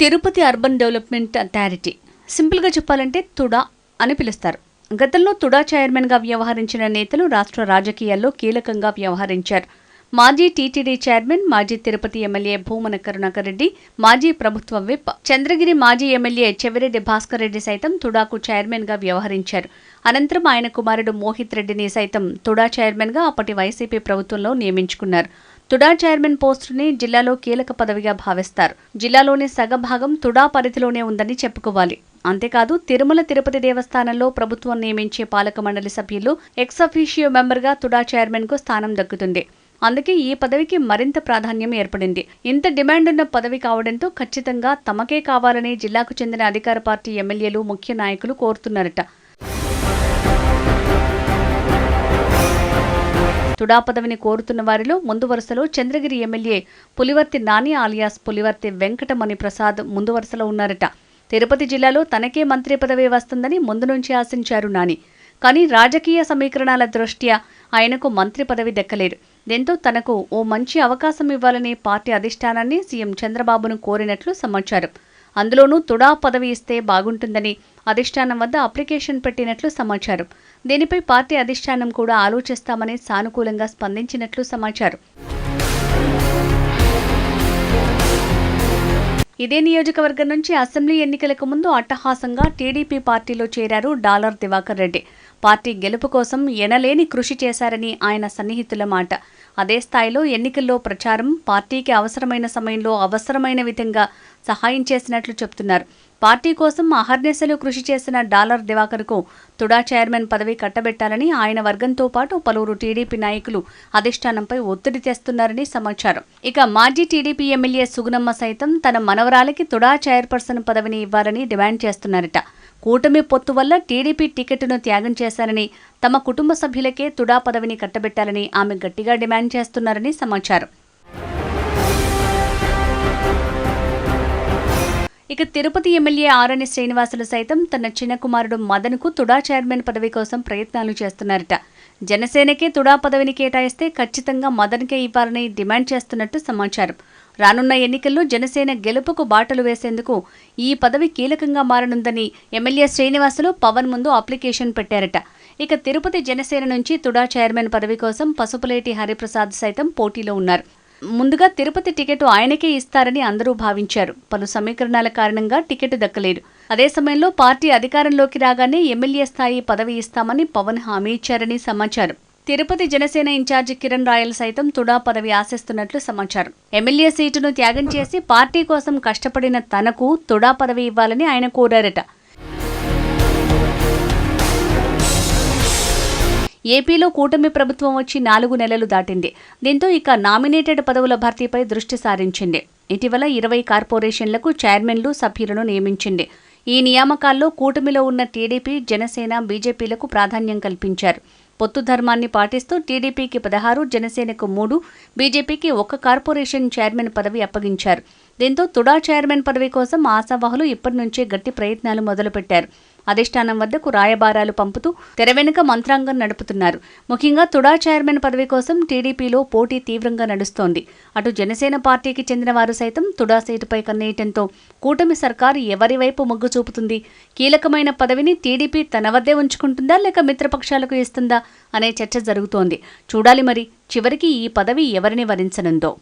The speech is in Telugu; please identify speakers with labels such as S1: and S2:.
S1: Tirupati urban development authority. సింపుల్గా చెప్పాలంటే తుడా అని పిలుస్తారు. గతంలో తుడా చైర్మన్గా వ్యవహరించిన నేతలు రాష్ట్ర రాజకీయాల్లో కీలకంగా వ్యవహరించారు. మాజీ టీటీడీ చైర్మన్ మాజీ తిరుపతి ఎమ్మెల్యే భూమన కరుణాకర్ రెడ్డి మాజీ ప్రభుత్వ విప్ చంద్రగిరి మాజీ ఎమ్మెల్యే చెవిరెడ్డి భాస్కర్ రెడ్డి సైతం తుడాకు చైర్మన్గా వ్యవహరించారు. అనంతరం ఆయన కుమారుడు మోహిత్ రెడ్డిని సైతం తుడా చైర్మన్గా అప్పటి వైసీపీ ప్రభుత్వంలో నియమించుకున్నారు. తుడా చైర్మన్ పోస్టుని జిల్లాలో కీలక పదవిగా భావిస్తారు. జిల్లాలోని సగభాగం తుడా పరిధిలోనే ఉందని చెప్పుకోవాలి. అంతేకాదు తిరుమల తిరుపతి దేవస్థానంలో ప్రభుత్వం నియమించే పాలక మండలి సభ్యులు ఎక్సఫీషియో మెంబర్గా తుడా చైర్మన్కు స్థానం దక్కుతుంది. అందుకే ఈ పదవికి మరింత ప్రాధాన్యం ఏర్పడింది. ఇంత డిమాండ్ ఉన్న పదవి కావడంతో ఖచ్చితంగా తమకే కావాలని జిల్లాకు చెందిన అధికార పార్టీ ఎమ్మెల్యేలు ముఖ్య నాయకులు కోరుతున్నారట. తుడా పదవిని కోరుతున్న వారిలో ముందు వరుసలో చంద్రగిరి ఎమ్మెల్యే పులివర్తి నాని ఆలియాస్ పులివర్తి వెంకటమణి ప్రసాద్ ముందు వరుసలో ఉన్నారట. తిరుపతి జిల్లాలో తనకే మంత్రి పదవి వస్తుందని ముందు నుంచి ఆశించారు నాని. కానీ రాజకీయ సమీకరణాల దృష్ట్యా ఆయనకు మంత్రి పదవి దక్కలేదు. దీంతో తనకు ఓ మంచి అవకాశం ఇవ్వాలని పార్టీ అధిష్టానాన్ని సీఎం చంద్రబాబును కోరినట్లు సమాచారం. అందులోనూ తుడా పదవి ఇస్తే బాగుంటుందని అధిష్టానం వద్ద అప్లికేషన్ పెట్టినట్లు సమాచారం. దీనిపై పార్టీ అధిష్టానం కూడా ఆలోచిస్తామని సానుకూలంగా స్పందించినట్లు సమాచారం. ఇదే నియోజకవర్గం నుంచి అసెంబ్లీ ఎన్నికలకు ముందు అట్టహాసంగా టీడీపీ పార్టీలో చేరారు డాలర్ దివాకర్ రెడ్డి. పార్టీ గెలుపు కోసం ఎనలేని కృషి చేశారని ఆయన సన్నిహితుల మాట. అదే స్థాయిలో ఎన్నికల్లో ప్రచారం పార్టీకి అవసరమైన సమయంలో అవసరమైన విధంగా సహాయం చేసినట్లు చెబుతున్నారు పార్టీ కోసం అహర్నిశలు కృషి చేసిన డాలర్ దివాకర్కు తుడా చైర్మన్ పదవి కట్టబెట్టాలని ఆయన వర్గంతో పాటు పలువురు టీడీపీ నాయకులు అధిష్టానంపై ఒత్తిడి తెస్తున్నారని సమాచారం. ఇక మాజీ టీడీపీ ఎమ్మెల్యే సుగుణమ్మ సైతం తన మనవరాలకి తుడా చైర్పర్సన్ పదవిని ఇవ్వాలని డిమాండ్ చేస్తున్నారట. కూటమి పొత్తు వల్ల టీడీపీ టికెట్ను త్యాగం చేశారని తమ కుటుంబ సభ్యులకే తుడా పదవిని కట్టబెట్టాలని ఆమె గట్టిగా డిమాండ్ చేస్తున్నారని సమాచారం. ఇక తిరుపతి ఎమ్మెల్యే ఆరణి శ్రీనివాసులు సైతం తన చిన్న కుమారుడు మదన్కు తుడా చైర్మన్ పదవి కోసం ప్రయత్నాలు చేస్తున్నారట. జనసేనకే తుడా పదవిని కేటాయిస్తే ఖచ్చితంగా మదన్కే ఇవ్వాలని డిమాండ్ చేస్తున్నట్టు సమాచారం. రానున్న ఎన్నికల్లో జనసేన గెలుపుకు బాటలు వేసేందుకు ఈ పదవి కీలకంగా మారనుందని ఎమ్మెల్యే శ్రీనివాసులు పవన్ ముందు అప్లికేషన్ పెట్టారట. ఇక తిరుపతి జనసేన నుంచి తుడా చైర్మన్ పదవి కోసం పసుపులేటి హరిప్రసాద్ సైతం పోటీలో ఉన్నారు. ముందుగా తిరుపతి టికెట్ ఆయనకే ఇస్తారని అందరూ భావించారు. పలు సమీకరణాల కారణంగా టికెట్ దక్కలేదు. అదే సమయంలో పార్టీ అధికారంలోకి రాగానే ఎమ్మెల్యే స్థాయి పదవి ఇస్తామని పవన్ హామీ ఇచ్చారని సమాచారం. తిరుపతి జనసేన ఇన్ఛార్జి కిరణ్ రాయల్ సైతం తుడా పదవి ఆశిస్తున్నట్లు సమాచారం. ఎమ్మెల్యే సీటును త్యాగం చేసి పార్టీ కోసం కష్టపడిన తనకు తుడా పదవి ఇవ్వాలని ఆయన కోరారట. ఏపీలో కూటమి ప్రభుత్వం వచ్చి నాలుగు నెలలు దాటింది. దీంతో ఇక నామినేటెడ్ పదవుల భర్తీపై దృష్టి సారించింది. ఇటీవల ఇరవై కార్పొరేషన్లకు చైర్మన్లు సభ్యులను నియమించింది. ఈ నియామకాల్లో కూటమిలో ఉన్న టీడీపీ జనసేన బీజేపీలకు ప్రాధాన్యం కల్పించారు. పొత్తు ధర్మాన్ని పాటిస్తూ టీడీపీకి పదహారు జనసేనకు మూడు బీజేపీకి ఒక కార్పొరేషన్ చైర్మన్ పదవి అప్పగించారు. దీంతో తుడా చైర్మన్ పదవి కోసం ఆశావాహులు ఇప్పటి నుంచే గట్టి ప్రయత్నాలు మొదలుపెట్టారు. అధిష్టానం వద్దకు రాయబారాలు పంపుతూ తెర వెనుక మంత్రాంగం నడుపుతున్నారు. ముఖ్యంగా తుడా చైర్మన్ పదవి కోసం టీడీపీలో పోటీ తీవ్రంగా నడుస్తోంది. అటు జనసేన పార్టీకి చెందిన వారు సైతం తుడా సీటుపై కన్నేయటంతో కూటమి సర్కారు ఎవరి వైపు మొగ్గు చూపుతుంది? కీలకమైన పదవిని టీడీపీ తన వద్దే ఉంచుకుంటుందా లేక మిత్రపక్షాలకు ఇస్తుందా అనే చర్చ జరుగుతోంది. చూడాలి మరి చివరికి ఈ పదవి ఎవరిని వరించనుందో.